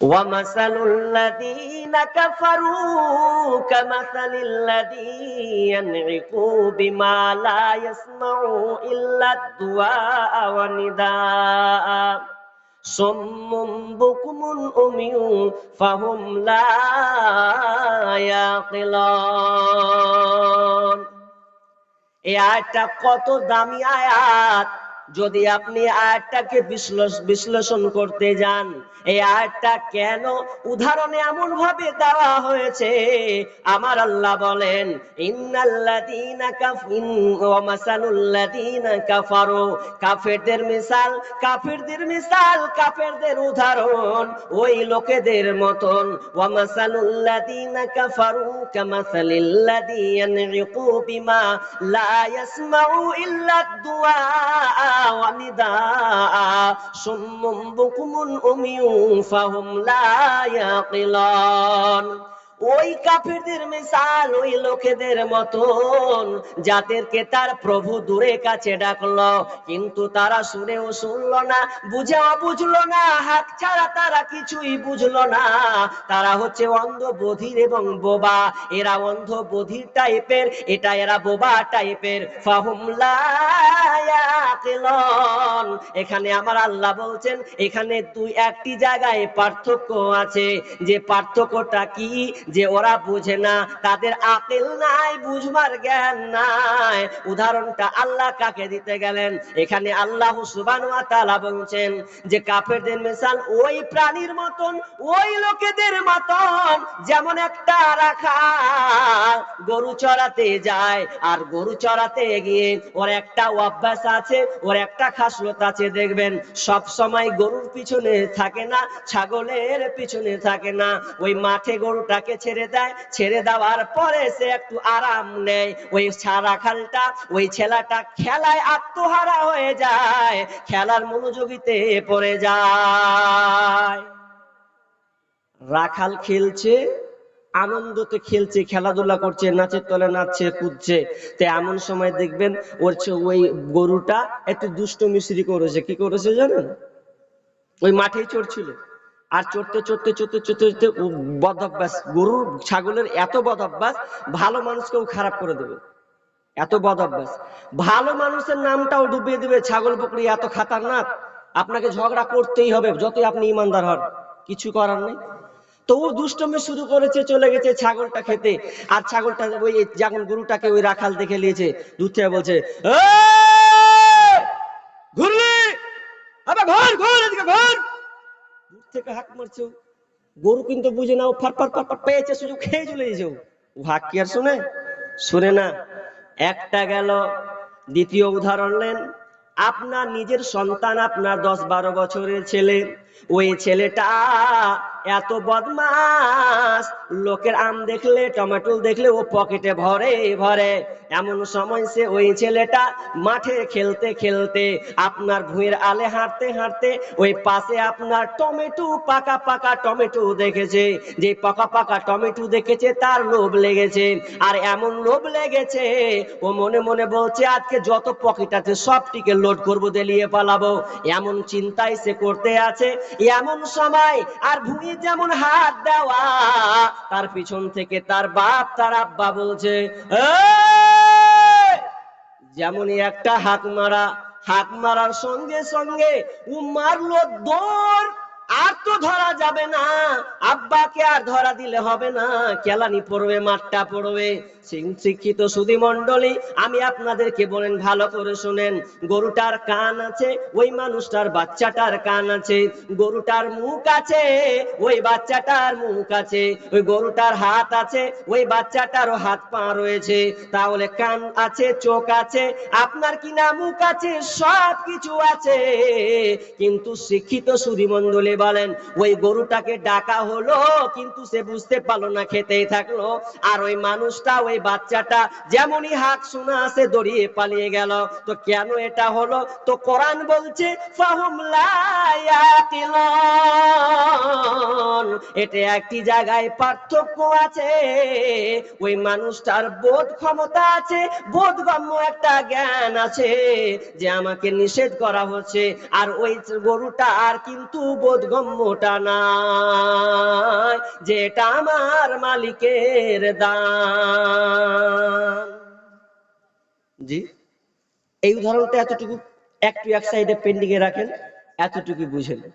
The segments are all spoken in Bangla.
ومثل الذين كفروا كمثل الذي ينعق بما لا يسمع إلا الدعاء ونداء صم بكم أمي فهم لا يعقلون এই আয়াতটা কত দামি আয়াত যদি আপনি আয়াতটাকে বিশ্লেষণ করতে যান, এই আয়াতটা কেন উদাহরণে এমন ভাবে দেওয়া হয়েছে? আমার আল্লাহ বলেন কাফারু। কাফেরদের মিসাল কাফেরদের মিসাল, কাফেরদের উদাহরণ, ওই লোকেদের মতন। ওয়া মাসালুল্লাযীনা কাফারু বিমা লা ইয়াসমাউ ইল্লা দুআ ওয়া নিদাআ সুম্মুম বুকুমুন উমিয়ুন ফাহুম লা ইয়াকিলান। ওই কাফেরদের মিসাল ওই লোকেদের মতন, যাদেরকে তার প্রভু দূরে কাছে ডাকলো। কিন্তু তারা শুনেও শুনলো না, বুঝেও বুঝলো না, হাত ছাড়া তারা কিছুই বুঝলো না। তারা হচ্ছে অন্ধ বধির এবং বোবা। এরা অন্ধ বধির টাইপের, এটা এরা বোবা টাইপের। ফাহুমলা এখানে আমার আল্লাহ বলছেন, এখানে দুই একটি জায়গায় পার্থক্য আছে। যে পার্থক্যটা কি? যে ওরা বুঝে না, তাদের আকেল নাই, বুঝবার জ্ঞান নাই। উদাহরণটা আল্লাহ কাকে দিতে গেলেন? এখানে আল্লাহ সুবান বলছেন যে কাফেরদের মিসাল ওই প্রাণীর মতন, ওই লোকেদের মতন যেমন একটা রাখাল গরু চড়াতে যায় আর গরু চড়াতে গিয়ে ওর একটা অভ্যাস আছে, ওর একটা খাসলত আছে, দেখবেন সব সময় গরুর পিছনে থাকে না, ছাগলের পিছনে থাকে না। ওই মাঠে গরুটাকে ছেড়ে দেয়। ছেড়ে দেওয়ার পরে সে একটু আরাম নেয়। ওই সারা খালটা ওই ছেলেটা খেলায় আত্মহারা হয়ে যায়, খেলার মনোযোগিতে পড়ে যায়। রাখাল খেলছে, আনন্দতে খেলছে, খেলাধুলা করছে, নাচের তলে নাচছে, কুদছে। তো এমন সময় দেখবেন ওর ওই গরুটা একটু দুষ্ট মিশ্রি করেছে। কি করেছে জানেন? ওই মাঠেই চড়ছিল। আর চড়তে চড়তে চড়তে চড়তে চড়তে ও বদভ্যাস। গরুর ছাগলের এত বদভ্যাস, ভালো মানুষকেও খারাপ করে দেবে। এত বদভ্যাস। ভালো মানুষের নামটাও ডুবিয়ে দেবে। ছাগল, বকরি এত খাতারনাক। আপনাকে ঝগড়া করতেই হবে, যতই আপনি ইমানদার হন। কিছু করার নেই। তো ও দুষ্টমি শুরু করেছে, চলে গেছে ছাগলটা খেতে। আর ছাগলটা ওই যখন গরুটাকে ওই রাখাল দেখে নিয়েছে দূর থেকে বলছে, "এই! ঘুরলি? আবার ঘর ঘর, এদিকে ঘর! থেকে হাক মারছে? গরু কিন্তু বুঝে না ও ফার ফার ফার পেয়েছে, সুযোগ খেয়ে চলে গেছে ও হাঁক কি আর শুনে? শুনে না। একটা গেল, দ্বিতীয় উদাহরণ নেন। আপনার নিজের সন্তান, আপনার দশ বারো বছরের ছেলে ওই ছেলেটা এত বদমাস, লোকের আম দেখলে টমেটো দেখলে ও পকেটে ভরে ভরে। এমন সময় সে ওই ছেলেটা মাঠে খেলতে খেলতে আপনার ভুঁয়ের আলে হাঁটতে হাঁটতে ওই পাশে আপনার টমেটো, পাকা পাকা টমেটো দেখেছে। যে পাকা পাকা টমেটো দেখেছে, তার লোভ লেগেছে। আর এমন লোভ লেগেছে, ও মনে মনে বলছে, আজকে যত পকেট আছে সবটিকে লোড করব দেলিয়ে পালাবো। এমন চিন্তাই সে করতে আছে। এমন সময় আর ভুঁড়ি যেমন হাত দেওয়া, তার পিছন থেকে তার বাপ, তার আব্বা বলছে যেমন যেমনই একটা হাত মারা হাত মারার সঙ্গে সঙ্গে ও মারলো দৌড় তো ধরা যাবে না। আব্বাকে আর ধরা দিলে হবে না। কেলানি পড়বে, মাঠটা পড়বে। শিক্ষিত সুধি মন্ডলী আমি আপনাদেরকে বলেন, ভালো করে শুনেন। গরুটার কান আছে, ওই মানুষটার বাচ্চাটার কান আছে। গরুটার মুখ আছে, ওই বাচ্চাটার মুখ আছে। ওই গরুটার হাত আছে, ওই বাচ্চাটারও হাত পা রয়েছে। তাহলে কান আছে, চোখ আছে, আপনার কি না মুখ আছে? সব কিছু আছে। কিন্তু শিক্ষিত সুরিমণ্ডলী বলেন ওই গরুটাকে ডাকা হলো, কিন্তু সে বুঝতে পারল না, খেতেই থাকল। আর ওই মানুষটা, ওই বাচ্চাটা যেমনই হাত শোনা আছে দড়িয়ে পালিয়ে গেল। তো কেন এটা হলো? তো কোরআন বলছে এটা একটি জায়গায় পার্থক্য আছে। ওই মানুষটার বোধ ক্ষমতা আছে বোধগম্য একটা জ্ঞান আছে যে আমাকে নিষেধ করা হচ্ছে। আর ওই গরুটা আর কিন্তু বোধগম্যটা নাই যে এটা আমার মালিকের দান জি, এই উদাহরণটা এতটুকু একটু এক সাইডে পেন্ডিং এ রাখেন এতটুকু বুঝেন।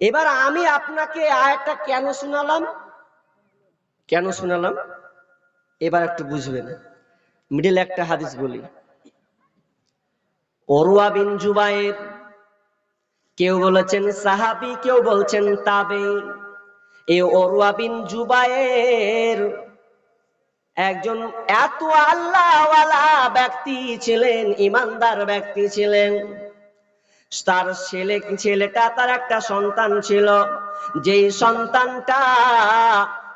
এবার আমি আপনাকে আয়টা কেন শোনালাম? কেন শোনালাম? এবার একটু বুঝবেন। মিডিল একটা হাদিস বলি। অরুয়া বিন জুবাইর কেউ বলেছেন সাহাবি, কেউ বলছেন তাবে এ অরুয়া বিন জুবাইর একজন এত আল্লাহওয়ালা ব্যক্তি ছিলেন, ইমানদার ব্যক্তি ছিলেন। তার ছেলে, ছেলেটা তার একটা সন্তান ছিল। যেই সন্তানটা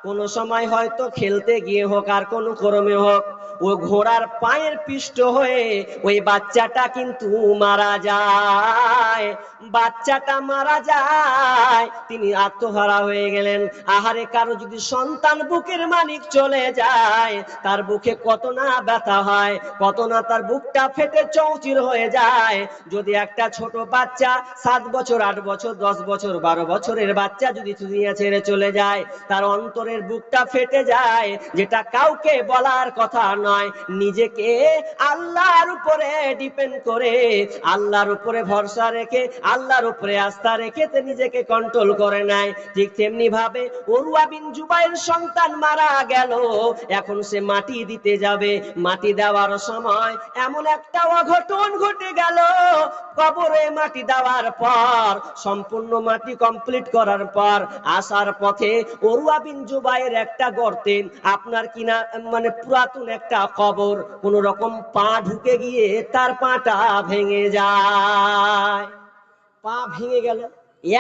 কোনো সময় হয়তো খেলতে গিয়ে হোক আর কোনো ক্রমে হোক ও ঘোড়ার পায়ের পিষ্ট হয়ে ওই বাচ্চাটা কিন্তু মারা যায়। বাচ্চাটা মারা যায়। তিনি আত্মহারা হয়ে গেলেন। আহারে কারও যদি সন্তান বুকের মানিক চলে যায়, তার বুকে কত না ব্যথা হয়, কত না তার বুকটা ফেটে চৌচির হয়ে যায়। যদি একটা ছোট বাচ্চা সাত বছর, আট বছর, দশ বছর, বারো বছরের বাচ্চা যদি দুনিয়া ছেড়ে চলে যায়, তার অন্তরের বুকটা ফেটে যায়, যেটা কাউকে বলার কথা নয়। নিজেকে আল্লাহর উপরে ডিপেন্ড করে, আল্লাহর উপরে ভরসা রেখে, আল্লাহর উপরে আস্থা রেখে নিজেকে কন্ট্রোল করে নেয় ঠিক তেমনি ভাবে অরুয়া বিন জুবাইর সন্তান মারা গেল। এখন সে মাটি দিতে যাবে। মাটি দেওয়ার সময় এমন একটা অঘটন ঘটে গেল। কবরে মাটি দেওয়ার পর, সম্পূর্ণ মাটি কমপ্লিট করার পর, আসার পথে অরুয়া বিন জুবাইর একটা গর্তে, আপনার কিনা মানে পুরাতন একটা কবর, কোন রকম পা ঢুকে গিয়ে তার পাটা ভেঙে যায়। পা ভেঙে গেল।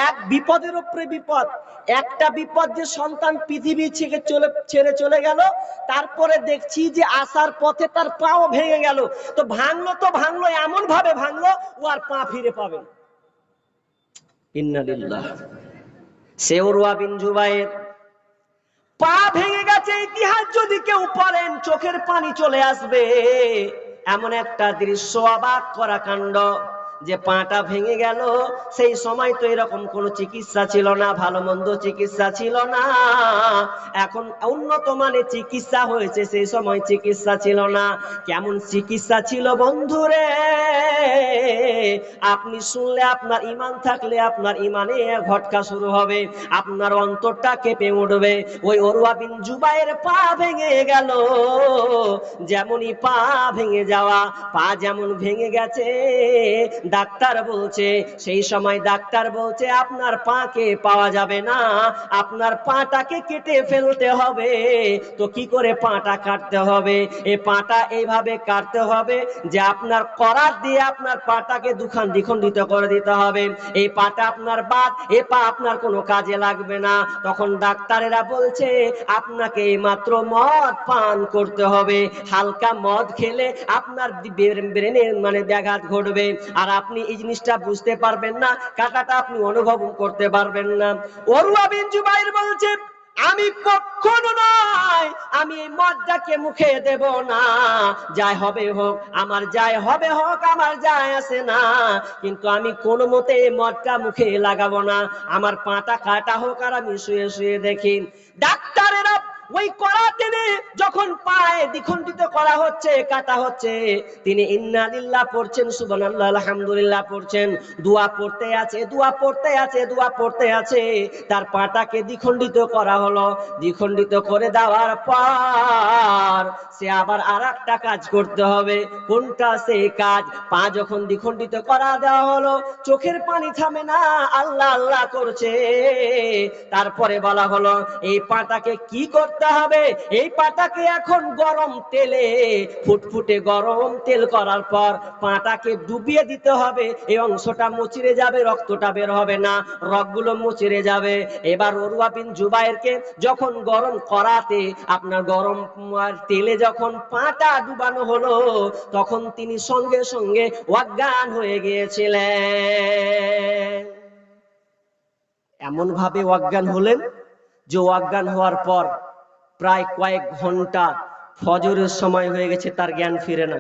এক বিপদের উপরে বিপদ। একটা বিপদ যে সন্তান পৃথিবী থেকে চলে, ছেড়ে চলে গেল, তারপরে দেখছি যে আসার পথে তার পাও ভেঙে গেল। তো ভাঙলো তো ভাঙলো এমন ভাবে ভাঙলো, ও আর পা ফিরে পাবে। ইন্নালিল্লাহ সে ওরওয়া বিন জুবাইর। পা ভেঙে গেছে, ইতিহাস যদি কেউ পড়েন, চোখের পানি চলে আসবে। এমন একটা দৃশ্য অবাক করা কাণ্ড। যে পাটা ভেঙে গেল, সেই সময় তো এরকম কোনো চিকিৎসা ছিল না, ভালো মন্দ চিকিৎসা ছিল না। এখন উন্নত মানের চিকিৎসা হয়েছে, সেই সময় চিকিৎসা ছিল না। কেমন চিকিৎসা ছিল বন্ধুরে? আপনি শুনলে আপনার ইমান থাকলে আপনার ইমানে ঘটকা শুরু হবে, আপনার অন্তরটা কেঁপে উঠবে। ওই অরুয়া বিন জুবাইয়ের পা ভেঙে গেল, যেমনই পা ভেঙে যাওয়া, পা যেমন ভেঙে গেছে ডাক্তার বলছে, সেই সময় ডাক্তার বলছে, আপনার পাকে পাওয়া যাবে না, আপনার পাটাকে কেটে ফেলতে হবে। তো কি করে পাটা কাটতে হবে? এই পাটা এইভাবে কাটতে হবে যে আপনার করার দিয়ে আপনার পাটাকে দুখান দ্বিখণ্ডিত করে দিতে হবে। এই পাটা আপনার বাদ, এ পা আপনার কোনো কাজে লাগবে না। তখন ডাক্তারেরা বলছে, আপনাকে মাত্র মদ পান করতে হবে। হালকা মদ খেলে আপনার ব্রেনের মানে ব্যাঘাত ঘটবে। আর আপনি এই জিনিসটা বুঝতে পারবেন না, কাটাটা আপনি অনুভব করতে পারবেন না। অরুয়া বিন জুবাইর বলছে, আমি কখনো নয়, আমি এই মদটাকে মুখে দেব না। যাই হবে হোক, আমার যাই হবে হোক, আমার যায় আসে না। কিন্তু আমি কোনো মতে মদটা মুখে লাগাবো না। আমার পাটা কাটা হোক আর আমি শুয়ে শুয়ে দেখি। ডাক্তারেরা ওই করা টেনে যখন পায়ে দ্বিখণ্ডিত করা হচ্ছে, কাটা হচ্ছে, তিনি ইন্নালিল্লাহ পড়ছেন, সুবহানাল্লাহ, আলহামদুলিল্লাহ পড়ছেন। দোয়া পড়তে আছে, দোয়া পড়তে আছে, দোয়া পড়তে আছে। তার পাটাকে দ্বিখণ্ডিত করা হলো। দ্বিখণ্ডিত করে দেওয়ার পর সে আবার আর একটা কাজ করতে হবে। কোনটা সেই কাজ? পা যখন দ্বিখণ্ডিত করা দেওয়া হলো, চোখের পানি থামে না, আল্লাহ আল্লাহ করছে। তারপরে বলা হলো, এই পাটাকে কি করতে হবে। এই পাটাকে এখন গরম তেলে, ফুটফুটে গরম তেল করার পর পাটাকে ডুবিয়ে দিতে হবে। এই অংশটা মুচড়ে যাবে, রক্তটা বের হবে না, রগগুলো মুচড়ে যাবে। এবার অরুয়া বিন জুবাইরকে যখন গরম করাতে, আপনার গরম তেলে যখন পাটা ডুবানো হলো, তখন তিনি সঙ্গে সঙ্গে অজ্ঞান হয়ে গিয়েছিলেন। এমন ভাবে অজ্ঞান হলেন যে অজ্ঞান হওয়ার পর প্রায় কয়েক ঘণ্টা ফজরের সময় হয়ে গেছে তার জ্ঞান ফিরে না।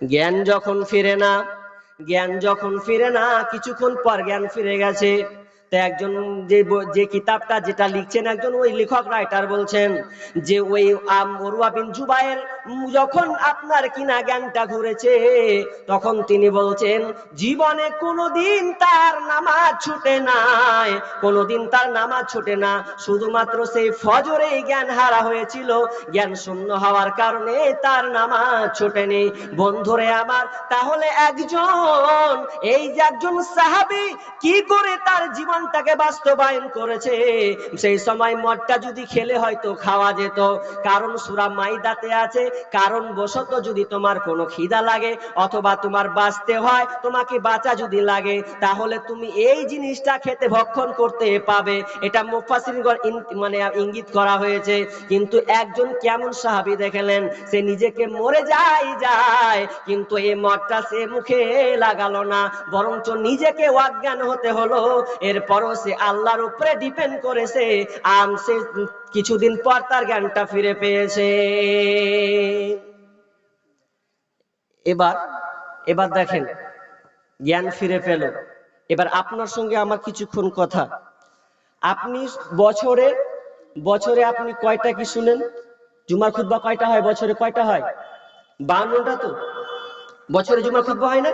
জ্ঞান যখন ফিরে না জ্ঞান যখন ফিরে না কিছুক্ষণ পর জ্ঞান ফিরে গেছে। তা একজন যে যে কিতাবটা যেটা লিখছেন একজন ওই লেখক রাইটার বলছেন যে ওই আম মরুয়া বিন জুবাইর উম, যখন আপনার কিনা জ্ঞানটা ঘুরেছে, তখন তিনি বলছেন, জীবনে কোনোদিন তার নামাজ ছুটে নাই। কোনোদিন তার নামাজ ছুটে না। শুধুমাত্র সেই ফজরে জ্ঞান হারা হয়েছিল। জ্ঞান শূন্য হওয়ার কারণে তার নামাজ ছুটেনি বন্ধুরে আমার, তাহলে একজন, এই যে একজন সাহাবি, কি করে তার জীবনটাকে বাস্তবায়ন করেছে? সেই সময় মদটা যদি খেলে হয়তো খাওয়া যেত। কারণ সুরা মাইদাতে আছে কারণ বশত যদি তোমার কোনো খিদা লাগে অথবা তোমার বাঁচতে হয়, তোমাকে বাঁচা যদি লাগে, তাহলে তুমি এই জিনিসটা খেতে ভক্ষণ করতে পাবে। এটা ইন- মানে ইঙ্গিত করা হয়েছে। কিন্তু একজন কেমন সাহাবী দেখলেন, সে নিজেকে মরে যায় যায় কিন্তু এই মদটা সে মুখে লাগালো না, বরঞ্চ নিজেকে অজ্ঞান হতে হলো। এরপরও সে আল্লাহর উপরে ডিপেন্ড করেছে। আম, সে কিছুদিন পর তার জ্ঞানটা ফিরে পেয়েছে। এবার এবার দেখেন, জ্ঞান ফিরে পেল। এবার আপনার সঙ্গে আমার কিছুক্ষণ কথা। আপনি বছরে বছরে আপনি কয়টা কি শুনেন? জুমার খুতবা কয়টা হয় বছরে? কয়টা হয়? বান্নটা তো। বছরে জুমার খুতবা হয় না?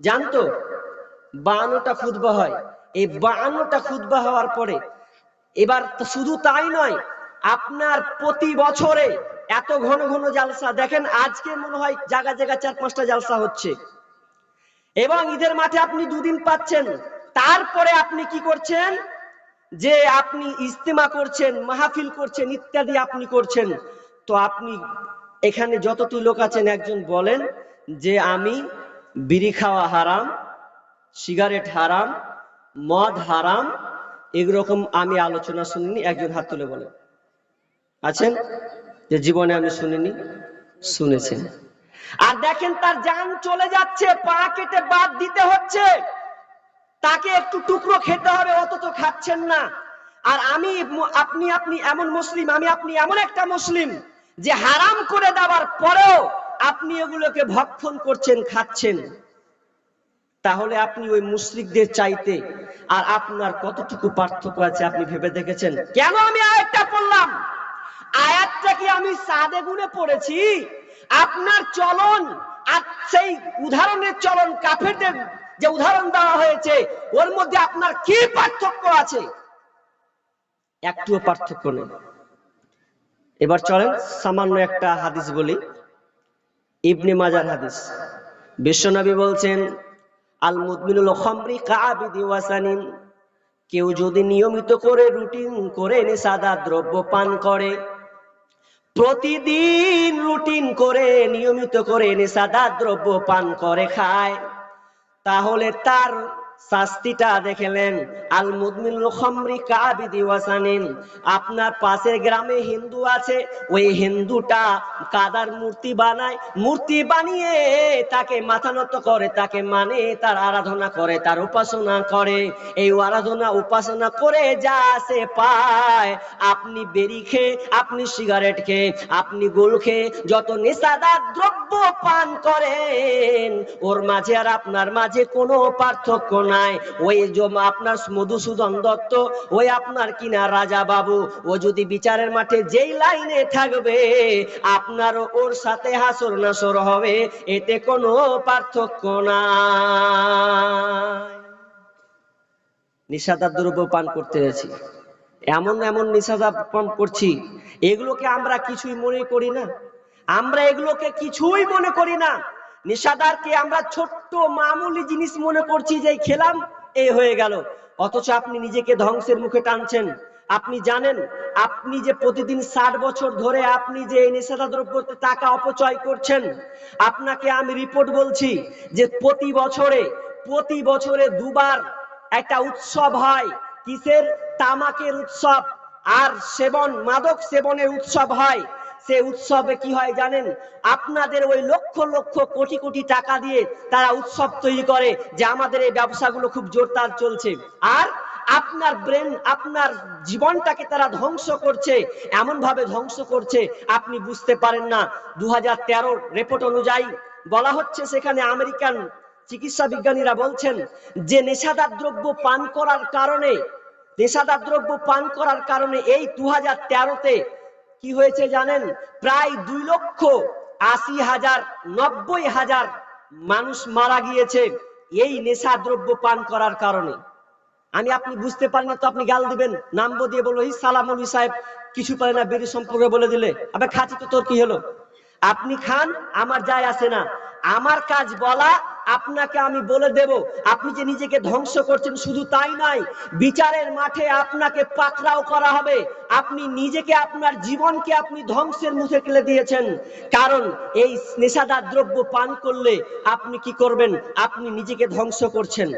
জানতো? বান্নটা খুতবা হয়। এই বান্নটা খুতবা হওয়ার পরে, এবার শুধু তাই নয়, আপনার প্রতি বছরে এত ঘন ঘন জালসা। দেখেন, আজকে মনে হয় জায়গা জায়গা চার পাঁচটা জালসা হচ্ছে। এবং ঈদের মাঠে আপনি দুদিন পাচ্ছেন। তারপরে আপনি কি করছেন? যে আপনি ইস্তেমা করছেন, মাহফিল করছেন, ইত্যাদি আপনি করছেন। তো আপনি এখানে যতটি লোক আছেন, একজন বলেন যে, আমি বিড়ি খাওয়া হারাম, সিগারেট হারাম, মদ হারাম, এরকম আমি আলোচনা শুনিনি। একজন হাত তুলে বলেন। আছেন? যে জীবনে আমি শুনিনি শুনেছেন আর দেখেন তার যান চলে যাচ্ছে, পা কেটে বাদ দিতে হচ্ছে। তাকে একটু টুকরো খেতে হবে, অত তো খাচ্ছেন না। আর আমি, আপনি আপনি এমন মুসলিম, আমি, আপনি এমন একটা মুসলিম যে হারাম করে দেওয়ার পরেও আপনি এগুলোকে ভক্ষণ করছেন, খাচ্ছেন। তাহলে আপনি ওই মুশরিকদের চাইতে আর আপনার কতটুকু পার্থক্য আছে আপনি ভেবে দেখেছেন? কেন আমি আয়াতটা পড়লাম? আয়াতটা কি আমি সাদে গুণে পড়েছি? আপনার চলন আর সেই উদাহরণের চলন কাফেরদের যে উদাহরণ দেওয়া হয়েছে, ওর মধ্যে আপনার কি পার্থক্য আছে? একটুও পার্থক্য নেই। এবার চলেন সামান্য একটা হাদিস বলি। ইবনে মাজার হাদিস। বিশ্বনবী বলছেন আল মুদমিনুল খামরি কাবিদি ওয়াসানিন। কেউ যদি নিয়মিত করে রুটিন করে নেশাদা দ্রব্য পান করে প্রতিদিন রুটিন করে নিয়মিত করে নেশাদার দ্রব্য পান করে খায়। তাহলে তার শাস্তিটা দেখলেন। আল মুদমিনুল খামরি কাবিদি ওয়াসানিন আপনার পাশের গ্রামে হিন্দু আছে, ওই হিন্দুটা কাদার মূর্তি বানায়, মূর্তি বানিয়ে তাকে মাথা নত করে, তাকে মানে তার আরাধনা করে, তার উপাসনা করে। এই আরাধনা, উপাসনা করে যা সে পায়। আপনি বেরি খেয়ে, আপনি সিগারেট খেয়ে, আপনি গোল খেয়ে যত নেশাদার দ্রব্য পান করেন, ওর মাঝে আর আপনার মাঝে কোনো পার্থক্য নাই। ওই আপনার মধুসূদন দত্ত, ওই আপনার কিনা রাজা বাবু। ও যদি বিচারের মাঠে যেই লাইনে থাকবে, আপনারও ওর সাথে হাসর নাসর হবে। এতে কোনো পার্থক্য নাই। নিষাদার দ্রব্য পান করতে গেছি এমন এমন নিষাদা পান করছি। এগুলোকে আমরা কিছুই মনে করি না। আমরা এগুলোকে কিছুই মনে করি না। নিষাদারকে আমরা ছোট্ট মামুলি জিনিস মনে করছি যে খেলাম এই হয়ে গেল। অথচ আপনি নিজেকে ধ্বংসের মুখে টানছেন। আপনি জানেন, আপনি যে প্রতিদিন ষাট বছর ধরে আপনি যে নেশাদা দ্রব্যতে টাকা অপচয় করছেন, আপনাকে আমি রিপোর্ট বলছি যে প্রতি বছরে প্রতি বছরে দুবার একটা উৎসব হয়। কিসের? তামাকের উৎসব। আর সেবন, মাদক সেবনের উৎসব হয়। সে উৎসবে কি হয় জানেন? আপনাদের ওই লক্ষ লক্ষ কোটি কোটি টাকা দিয়ে তারা উৎসব তৈরি করে যে আমাদের এই ব্যবসাগুলো খুব জোরদার চলছে। আর আপনার ব্রেন, আপনার জীবনটাকে তারা ধ্বংস করছে। এমন ভাবে ধ্বংস করছে, আপনি বুঝতে পারেন না। দু হাজার রিপোর্ট অনুযায়ী বলা হচ্ছে সেখানে আমেরিকান চিকিৎসা বিজ্ঞানীরা বলছেন যে নেশাদার দ্রব্য পান করার কারণে, নেশাদার দ্রব্য পান করার কারণে এই দু হাজার তেরোতে কি হয়েছে জানেন? প্রায় দুই লক্ষ আশি হাজার, নব্বই হাজার মানুষ মারা গিয়েছে এই নেশা দ্রব্য পান করার কারণে। আমি আপনি বুঝতে পারেন না তো আপনি গাল দিবেন। নাম্ব দিয়ে বলব সালাম আলী সাহেব, কিছু পারে না বেরি সম্পর্কে বলে দিলে। আবার খাচ্ছি তো তোর কি হলো? আপনি খান, আমার যায় আসে না। আমার কাজ বলা, আপনাকে আমি বলে দেব। আপনি যে নিজেকে ধ্বংস করছেন, শুধু তাই নয়, বিচারের মাঠে আপনাকে পাকড়াও করা হবে। আপনি নিজেকে আপনার জীবনকে আপনি ধ্বংসের মুখে ফেলে দিয়েছেন। কারণ এই নেশাদার দ্রব্য পান করলে আপনি কি করবেন? আপনি নিজেকে ধ্বংস করছেন।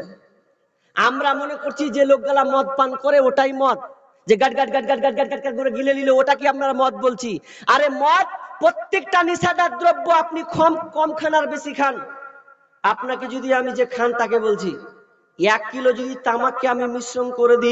আমরা মনে করছি যে লোকগুলা মদ পান করে, ওটাই মদ। যে গাট গাট গাট গাট গাট গাট গাট করে গিলে নিলে, ওটা কি আমরা মদ বলছি? আরে মদ প্রত্যেকটা নেশাদার দ্রব্য আপনি কম কম খান আর বেশি খান। আপনাকে যদি আমি যে খান তাকে বলছি, এক কিলো যদি তামাককে আমি মিশ্রণ করে দিই